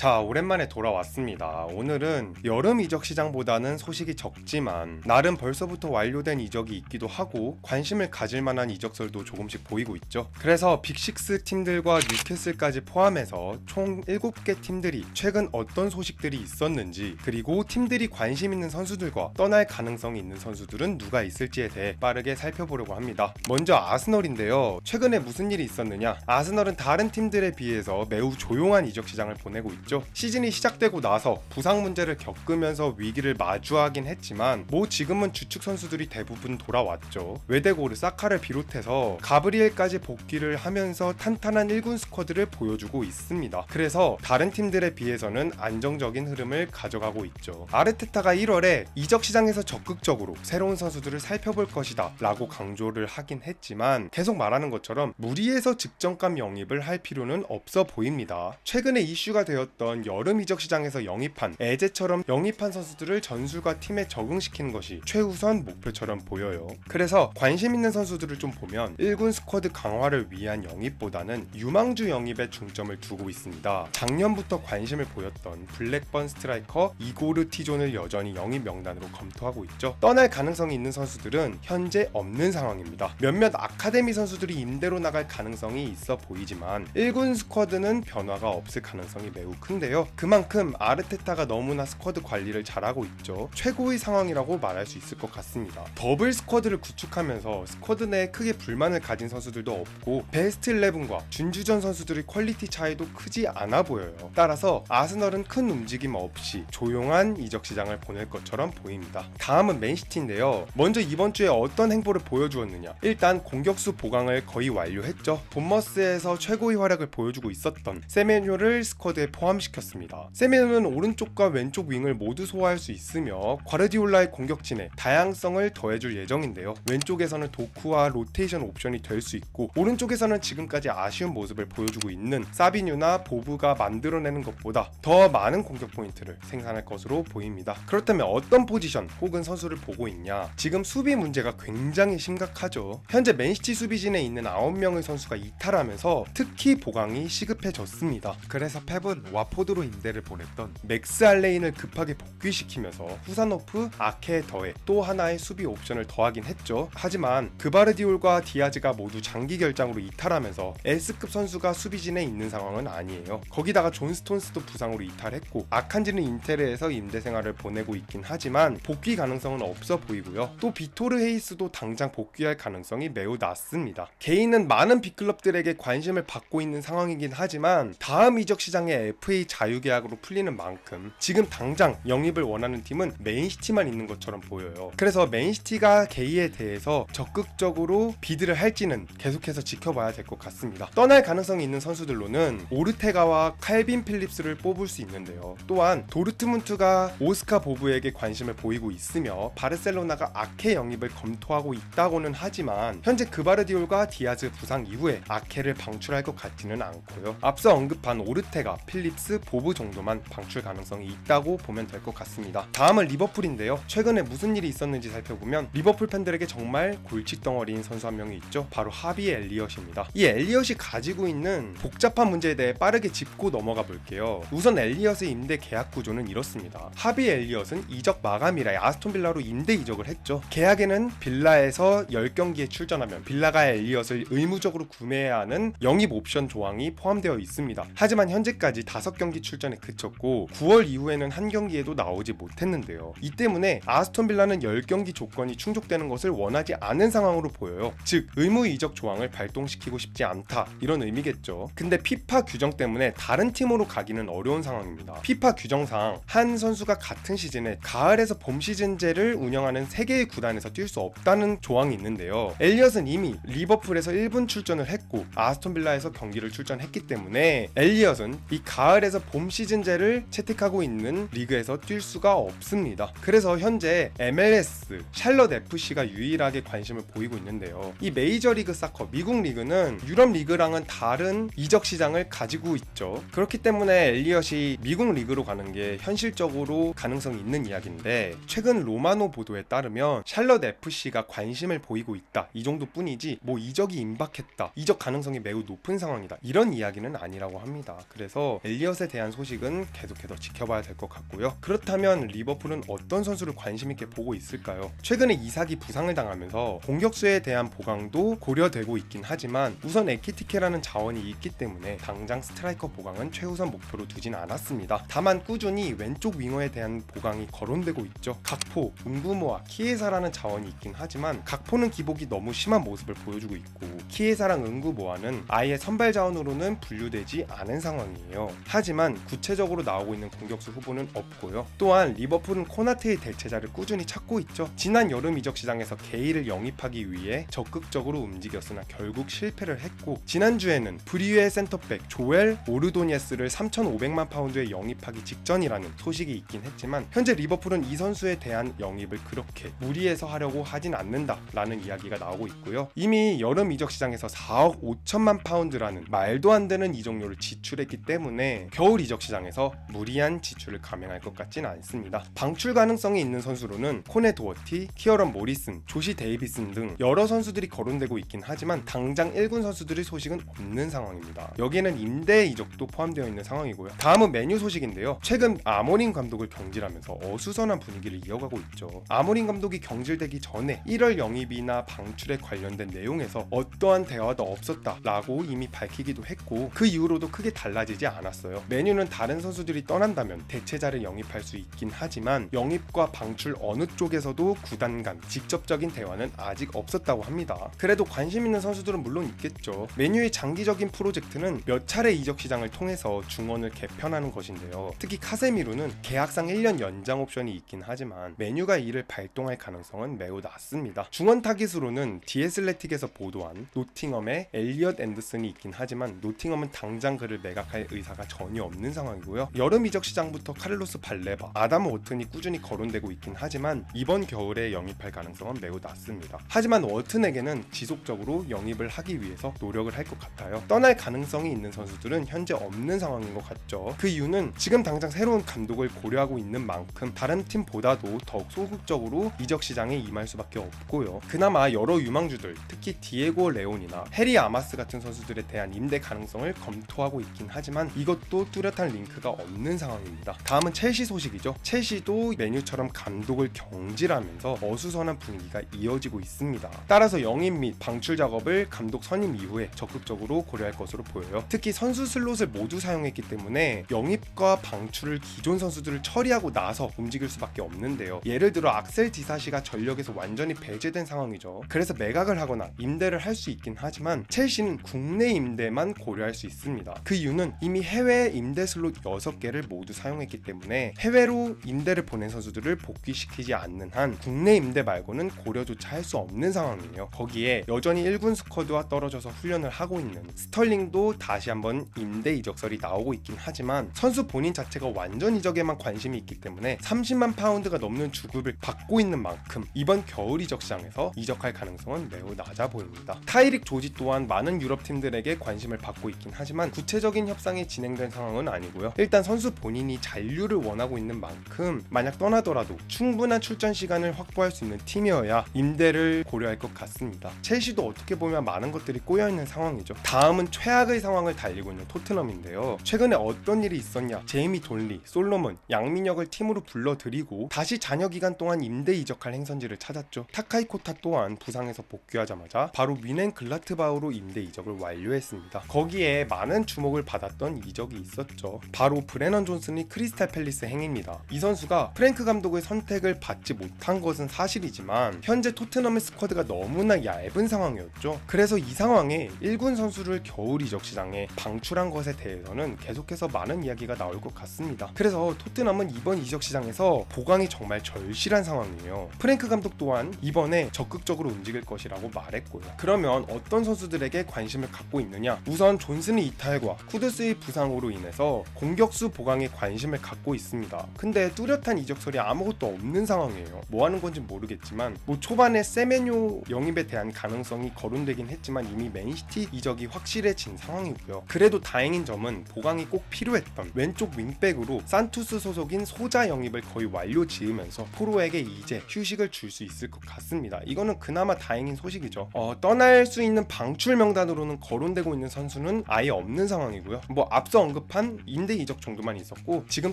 자, 오랜만에 돌아왔습니다. 오늘은 여름 이적 시장보다는 소식이 적지만 나름 벌써부터 완료된 이적이 있기도 하고 관심을 가질 만한 이적설도 조금씩 보이고 있죠. 그래서 빅식스 팀들과 뉴캐슬까지 포함해서 총 7개 팀들이 최근 어떤 소식들이 있었는지 그리고 팀들이 관심 있는 선수들과 떠날 가능성이 있는 선수들은 누가 있을지에 대해 빠르게 살펴보려고 합니다. 먼저 아스널인데요. 최근에 무슨 일이 있었느냐? 아스널은 다른 팀들에 비해서 매우 조용한 이적 시장을 보내고 있죠. 시즌이 시작되고 나서 부상 문제를 겪으면서 위기를 마주하긴 했지만 뭐 지금은 주축 선수들이 대부분 돌아왔죠. 웨데고르, 사카를 비롯해서 가브리엘까지 복귀를 하면서 탄탄한 1군 스쿼드를 보여주고 있습니다. 그래서 다른 팀들에 비해서는 안정적인 흐름을 가져가고 있죠. 아르테타가 1월에 이적 시장에서 적극적으로 새로운 선수들을 살펴볼 것이다 라고 강조를 하긴 했지만 계속 말하는 것처럼 무리해서 직전감 영입을 할 필요는 없어 보입니다. 최근에 이슈가 되었던 여름 이적 시장에서 영입한 에제처럼 영입한 선수들을 전술과 팀에 적응시키는 것이 최우선 목표처럼 보여요. 그래서 관심 있는 선수들을 좀 보면 1군 스쿼드 강화를 위한 영입보다는 유망주 영입에 중점을 두고 있습니다. 작년부터 관심을 보였던 블랙번 스트라이커 이고르 티존을 여전히 영입 명단으로 검토하고 있죠. 떠날 가능성이 있는 선수들은 현재 없는 상황입니다. 몇몇 아카데미 선수들이 임대로 나갈 가능성이 있어 보이지만 1군 스쿼드는 변화가 없을 가능성이 매우 큰데요. 그만큼 아르테타가 너무나 스쿼드 관리를 잘하고 있죠. 최고의 상황이라고 말할 수 있을 것 같습니다. 더블 스쿼드를 구축하면서 스쿼드 내에 크게 불만을 가진 선수들도 없고 베스트 11과 준주전 선수들의 퀄리티 차이도 크지 않아 보여요. 따라서 아스널은 큰 움직임 없이 조용한 이적 시장을 보낼 것처럼 보입니다. 다음은 맨시티인데요. 먼저 이번 주에 어떤 행보를 보여주었느냐? 일단 공격수 보강을 거의 완료했죠. 본머스에서 최고의 활약을 보여주고 있었던 세메뇨를 스쿼드에 포함 시켰습니다. 세메뇨는 오른쪽과 왼쪽 윙을 모두 소화할 수 있으며 과르디올라의 공격진에 다양성을 더해줄 예정인데요. 왼쪽에서는 도쿠와 로테이션 옵션이 될 수 있고 오른쪽에서는 지금까지 아쉬운 모습을 보여주고 있는 사비뉴나 보브가 만들어내는 것보다 더 많은 공격 포인트를 생산할 것으로 보입니다. 그렇다면 어떤 포지션 혹은 선수를 보고 있냐? 지금 수비 문제가 굉장히 심각하죠. 현재 맨시티 수비진에 있는 9명의 선수가 이탈하면서 특히 보강이 시급해졌습니다. 그래서 펩은 와 포드로 임대를 보냈던 맥스 알레인을 급하게 복귀시키면서 후사노프, 아케에 더해 또 하나의 수비 옵션을 더하긴 했죠. 하지만 그바르디올과 디아즈가 모두 장기 결장으로 이탈하면서 S급 선수가 수비진에 있는 상황은 아니에요. 거기다가 존 스톤스도 부상으로 이탈했고 아칸지는 인테르에서 임대 생활을 보내고 있긴 하지만 복귀 가능성은 없어 보이고요. 또 비토르 헤이스도 당장 복귀할 가능성이 매우 낮습니다. 개인은 많은 빅클럽들에게 관심을 받고 있는 상황이긴 하지만 다음 이적 시장에 FA 자유계약으로 풀리는 만큼 지금 당장 영입을 원하는 팀은 맨시티만 있는 것처럼 보여요. 그래서 맨시티가 게이에 대해서 적극적으로 비드를 할지는 계속해서 지켜봐야 될 것 같습니다. 떠날 가능성이 있는 선수들로는 오르테가와 칼빈 필립스를 뽑을 수 있는데요. 또한 도르트문트가 오스카 보브에게 관심을 보이고 있으며 바르셀로나가 아케 영입을 검토하고 있다고는 하지만 현재 그바르디올과 디아즈 부상 이후에 아케를 방출할 것 같지는 않고요. 앞서 언급한 오르테가, 필립스, 보브 정도만 방출 가능성이 있다고 보면 될 것 같습니다. 다음은 리버풀인데요. 최근에 무슨 일이 있었는지 살펴보면 리버풀 팬들에게 정말 골칫덩어리인 선수 한 명이 있죠. 바로 하비 엘리엇입니다. 이 엘리엇이 가지고 있는 복잡한 문제에 대해 빠르게 짚고 넘어가 볼게요. 우선 엘리엇의 임대 계약 구조는 이렇습니다. 하비 엘리엇은 이적 마감이라 아스톤 빌라로 임대 이적을 했죠. 계약에는 빌라에서 10경기에 출전하면 빌라가 엘리엇을 의무적으로 구매해야 하는 영입 옵션 조항이 포함되어 있습니다. 하지만 현재까지 5 경기 출전에 그쳤고 9월 이후에는 한 경기에도 나오지 못했는데요. 이 때문에 아스톤 빌라는 10경기 조건이 충족되는 것을 원하지 않은 상황으로 보여요. 즉 의무 이적 조항을 발동시키고 싶지 않다 이런 의미겠죠. 근데 피파 규정 때문에 다른 팀으로 가기는 어려운 상황입니다. 피파 규정상 한 선수가 같은 시즌에 가을에서 봄 시즌제를 운영하는 3개의 구단에서 뛸 수 없다는 조항이 있는데요. 엘리엇은 이미 리버풀에서 1분 출전을 했고 아스톤 빌라에서 경기를 출전했기 때문에 엘리엇은 이 가을 에서 봄 시즌제를 채택하고 있는 리그에서 뛸 수가 없습니다. 그래서 현재 MLS, 샬럿 FC가 유일하게 관심을 보이고 있는데요. 이 메이저리그 사커 미국 리그는 유럽 리그랑은 다른 이적 시장을 가지고 있죠. 그렇기 때문에 엘리엇이 미국 리그로 가는 게 현실적으로 가능성이 있는 이야기인데 최근 로마노 보도에 따르면 샬럿 FC가 관심을 보이고 있다. 이 정도뿐이지 뭐 이적이 임박했다. 이적 가능성이 매우 높은 상황이다. 이런 이야기는 아니라고 합니다. 그래서 엘리엇 엘리엇에 대한 소식은 계속해서 지켜봐야 될 것 같고요. 그렇다면 리버풀은 어떤 선수를 관심 있게 보고 있을까요? 최근에 이삭이 부상을 당하면서 공격수에 대한 보강도 고려되고 있긴 하지만 우선 에키티케라는 자원이 있기 때문에 당장 스트라이커 보강은 최우선 목표로 두진 않았습니다. 다만 꾸준히 왼쪽 윙어에 대한 보강이 거론되고 있죠. 각포, 웅부모와 키에사라는 자원이 있긴 하지만 각포는 기복이 너무 심한 모습을 보여주고 있고 키에사랑 응구모아는 아예 선발 자원으로는 분류되지 않은 상황이에요. 하지만 구체적으로 나오고 있는 공격수 후보는 없고요. 또한 리버풀은 코나테의 대체자를 꾸준히 찾고 있죠. 지난 여름 이적 시장에서 게이를 영입하기 위해 적극적으로 움직였으나 결국 실패를 했고 지난주에는 브리유의 센터백 조엘 오르도니에스를 3,500만 파운드에 영입하기 직전이라는 소식이 있긴 했지만 현재 리버풀은 이 선수에 대한 영입을 그렇게 무리해서 하려고 하진 않는다라는 이야기가 나오고 있고요. 이미 여름 이적 시장에서 4억 5천만 파운드라는 말도 안 되는 이적료를 지출했기 때문에 겨울 이적 시장에서 무리한 지출을 감행할 것 같진 않습니다. 방출 가능성이 있는 선수로는 코네 도어티, 키어런 모리슨, 조시 데이비슨 등 여러 선수들이 거론되고 있긴 하지만 당장 1군 선수들의 소식은 없는 상황입니다. 여기에는 임대 이적도 포함되어 있는 상황이고요. 다음은 메뉴 소식인데요. 최근 아모린 감독을 경질하면서 어수선한 분위기를 이어가고 있죠. 아모린 감독이 경질되기 전에 1월 영입이나 방출에 관련된 내용에서 어떠한 대화도 없었다라고 이미 밝히기도 했고 그 이후로도 크게 달라지지 않았 어요. 메뉴는 다른 선수들이 떠난다면 대체자를 영입할 수 있긴 하지만 영입과 방출 어느 쪽에서도 구단 간 직접적인 대화는 아직 없었다고 합니다. 그래도 관심 있는 선수들은 물론 있겠죠. 메뉴의 장기적인 프로젝트는 몇 차례 이적 시장을 통해서 중원을 개편하는 것인데요. 특히 카세미루는 계약상 1년 연장 옵션이 있긴 하지만 메뉴가 이를 발동할 가능성은 매우 낮습니다. 중원 타깃으로는 디에슬레틱에서 보도한 노팅엄의 엘리엇 앤더슨이 있긴 하지만 노팅엄은 당장 그를 매각할 의사가 전혀 없는 상황이고요. 여름 이적 시장부터 카를로스 발레바, 아담 워튼이 꾸준히 거론되고 있긴 하지만 이번 겨울에 영입할 가능성은 매우 낮습니다. 하지만 워튼에게는 지속적으로 영입을 하기 위해서 노력을 할 것 같아요. 떠날 가능성이 있는 선수들은 현재 없는 상황인 것 같죠. 그 이유는 지금 당장 새로운 감독을 고려하고 있는 만큼 다른 팀보다도 더욱 소극적으로 이적 시장에 임할 수밖에 없고요. 그나마 여러 유망주들, 특히 디에고 레온이나 해리 아마스 같은 선수들에 대한 임대 가능성을 검토하고 있긴 하지만 이것도 뚜렷한 링크가 없는 상황입니다. 다음은 첼시 소식이죠. 첼시도 메뉴처럼 감독을 경질하면서 어수선한 분위기가 이어지고 있습니다. 따라서 영입 및 방출 작업을 감독 선임 이후에 적극적으로 고려할 것으로 보여요. 특히 선수 슬롯을 모두 사용했기 때문에 영입과 방출을 기존 선수들을 처리하고 나서 움직일 수밖에 없는데요. 예를 들어 악셀 디사시가 전력에서 완전히 배제된 상황이죠. 그래서 매각을 하거나 임대를 할 수 있긴 하지만 첼시는 국내 임대만 고려할 수 있습니다. 그 이유는 이미 해외 임대 슬롯 6개를 모두 사용했기 때문에 해외로 임대를 보낸 선수들을 복귀시키지 않는 한 국내 임대 말고는 고려조차 할 수 없는 상황이에요. 거기에 여전히 1군 스쿼드와 떨어져서 훈련을 하고 있는 스털링도 다시 한번 임대 이적설이 나오고 있긴 하지만 선수 본인 자체가 완전 이적에만 관심이 있기 때문에 30만 파운드가 넘는 주급을 받고 있는 만큼 이번 겨울 이적 시장에서 이적할 가능성은 매우 낮아 보입니다. 타이릭 조지 또한 많은 유럽 팀들에게 관심을 받고 있긴 하지만 구체적인 협상이 진행된 상황은 아니고요. 일단 선수 본인이 잔류를 원하고 있는 만큼 만약 떠나더라도 충분한 출전 시간을 확보할 수 있는 팀이어야 임대를 고려할 것 같습니다. 첼시도 어떻게 보면 많은 것들이 꼬여 있는 상황이죠. 다음은 최악의 상황을 달리고 있는 토트넘인데요. 최근에 어떤 일이 있었냐? 제이미 돈리, 솔로몬, 양민혁을 팀으로 불러들이고 다시 잔여 기간 동안 임대 이적할 행선지를 찾았죠. 타카이 코타 또한 부상에서 복귀하자마자 바로 위넨 글라트바우로 임대 이적을 완료했습니다. 거기에 많은 주목을 받았던 이적이 있었죠. 바로 브레넌 존슨이 크리스탈 팰리스 행입니다. 이 선수가 프랭크 감독의 선택을 받지 못한 것은 사실이지만 현재 토트넘의 스쿼드가 너무나 얇은 상황이었죠. 그래서 이 상황에 1군 선수를 겨울 이적 시장에 방출한 것에 대해서는 계속해서 많은 이야기가 나올 것 같습니다. 그래서 토트넘은 이번 이적 시장에서 보강이 정말 절실한 상황이에요. 프랭크 감독 또한 이번에 적극적으로 움직일 것이라고 말했고요. 그러면 어떤 선수들에게 관심을 갖고 있느냐? 우선 존슨의 이탈과 쿠드스의 부상으로 인해서 공격수 보강에 관심을 갖고 있습니다. 근데 뚜렷한 이적설이 아무것도 없는 상황이에요. 뭐 하는 건지 모르겠지만 뭐 초반에 세메뇨 영입에 대한 가능성이 거론되긴 했지만 이미 맨시티 이적이 확실해진 상황이고요. 그래도 다행인 점은 보강이 꼭 필요했던 왼쪽 윙백으로 산투스 소속인 소자 영입을 거의 완료 지으면서 프로에게 이제 휴식을 줄 수 있을 것 같습니다. 이거는 그나마 다행인 소식이죠. 어, 떠날 수 있는 방출 명단으로는 거론되고 있는 선수는 아예 없는 상황이고요. 뭐 앞서 언급한 인대 이적 정도만 있었고 지금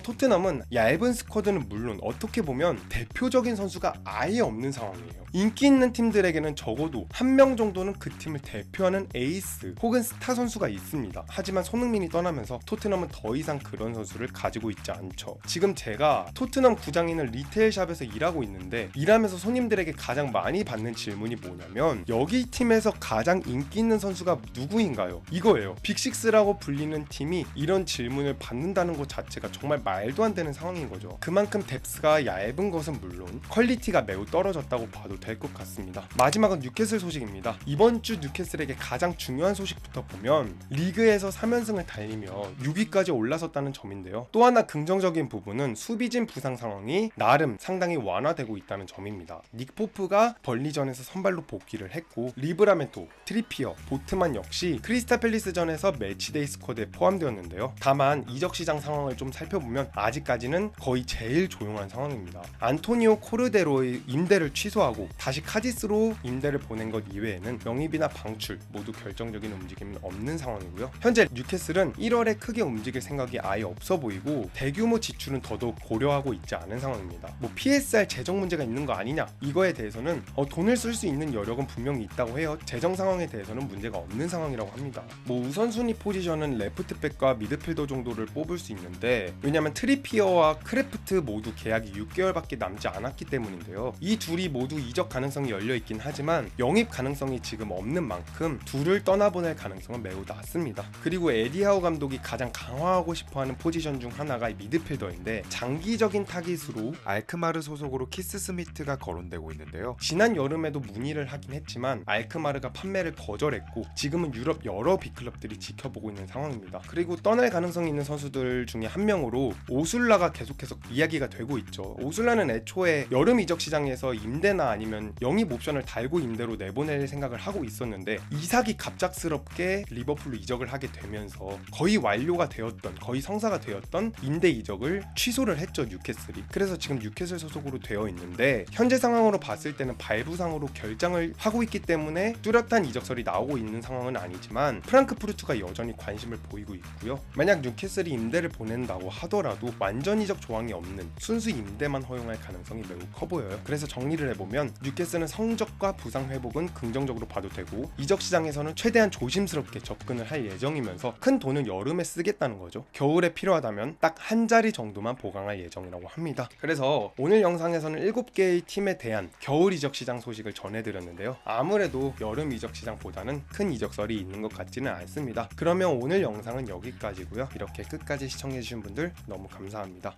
토트넘은 얇은 스쿼드는 물론 어떻게 보면 대표적인 선수가 아예 없는 상황이에요. 인기 있는 팀들에게는 적어도 한 명 정도는 그 팀을 대표하는 에이스 혹은 스타 선수가 있습니다. 하지만 손흥민이 떠나면서 토트넘은 더 이상 그런 선수를 가지고 있지 않죠. 지금 제가 토트넘 구장인을 리테일샵에서 일하고 있는데 일하면서 손님들에게 가장 많이 받는 질문이 뭐냐면 여기 팀에서 가장 인기 있는 선수가 누구인가요? 이거예요. 빅식스라고 불리는 팀이 이런 질문을 받는다는 것 자체가 정말 말도 안 되는 상황인 거죠. 그만큼 뎁스가 얇은 것은 물론 퀄리티가 매우 떨어졌다고 봐도 될 것 같습니다. 마지막은 뉴캐슬 소식입니다. 이번 주 뉴캐슬에게 가장 중요한 소식부터 보면 리그에서 3연승을 달리며 6위까지 올라섰다는 점인데요. 또 하나 긍정적인 부분은 수비진 부상 상황이 나름 상당히 완화되고 있다는 점입니다. 닉 포프가 벌리전에서 선발로 복귀를 했고 리브라멘토, 트리피어, 보트만 역시 크리스타 팰리스전에서 매치데이 스쿼드에 포함되었는데 요. 다만 이적 시장 상황을 좀 살펴보면 아직까지는 거의 제일 조용한 상황입니다. 안토니오 코르데로의 임대를 취소하고 다시 카디스로 임대를 보낸 것 이외에는 영입이나 방출 모두 결정적인 움직임은 없는 상황이고요. 현재 뉴캐슬은 1월에 크게 움직일 생각이 아예 없어 보이고 대규모 지출은 더더욱 고려하고 있지 않은 상황입니다. 뭐 PSR 재정 문제가 있는 거 아니냐 이거에 대해서는 어, 돈을 쓸 수 있는 여력은 분명히 있다고 해요. 재정 상황에 대해서는 문제가 없는 상황이라고 합니다. 뭐 우선순위 포지션은 레프트백과 미 드필더 정도를 뽑을 수 있는데 왜냐면 트리피어와 크래프트 모두 계약이 6개월밖에 남지 않았기 때문인데요. 이 둘이 모두 이적 가능성이 열려 있긴 하지만 영입 가능성이 지금 없는 만큼 둘을 떠나보낼 가능성은 매우 낮습니다. 그리고 에디하우 감독이 가장 강화하고 싶어하는 포지션 중 하나가 이 미드필더인데 장기적인 타깃으로 알크마르 소속으로 키스 스미트가 거론되고 있는데요. 지난 여름에도 문의를 하긴 했지만 알크마르가 판매를 거절했고 지금은 유럽 여러 빅클럽들이 지켜보고 있는 상황입니다. 그리고 떠날 가능성이 있는 선수들 중에 한 명으로 오술라가 계속해서 이야기가 되고 있죠. 오술라는 애초에 여름 이적 시장에서 임대나 아니면 영입 옵션을 달고 임대로 내보낼 생각을 하고 있었는데 이삭이 갑작스럽게 리버풀로 이적을 하게 되면서 거의 완료가 되었던 거의 성사가 되었던 임대 이적을 취소를 했죠 뉴캐슬이. 그래서 지금 뉴캐슬 소속으로 되어 있는데 현재 상황으로 봤을 때는 발부상으로 결장을 하고 있기 때문에 뚜렷한 이적설이 나오고 있는 상황은 아니지만 프랑크푸르트가 여전히 관심을 보이고 있고요. 만약 뉴캐슬이 임대를 보낸다고 하더라도 완전 이적 조항이 없는 순수 임대만 허용할 가능성이 매우 커 보여요. 그래서 정리를 해보면 뉴캐슬은 성적과 부상 회복은 긍정적으로 봐도 되고 이적 시장에서는 최대한 조심스럽게 접근을 할 예정이면서 큰 돈은 여름에 쓰겠다는 거죠. 겨울에 필요하다면 딱 한 자리 정도만 보강할 예정이라고 합니다. 그래서 오늘 영상에서는 7개의 팀에 대한 겨울 이적 시장 소식을 전해드렸는데요. 아무래도 여름 이적 시장보다는 큰 이적설이 있는 것 같지는 않습니다. 그러면 오늘 영상은 여기까지 고요. 이렇게 끝까지 시청해주신 분들 너무 감사합니다.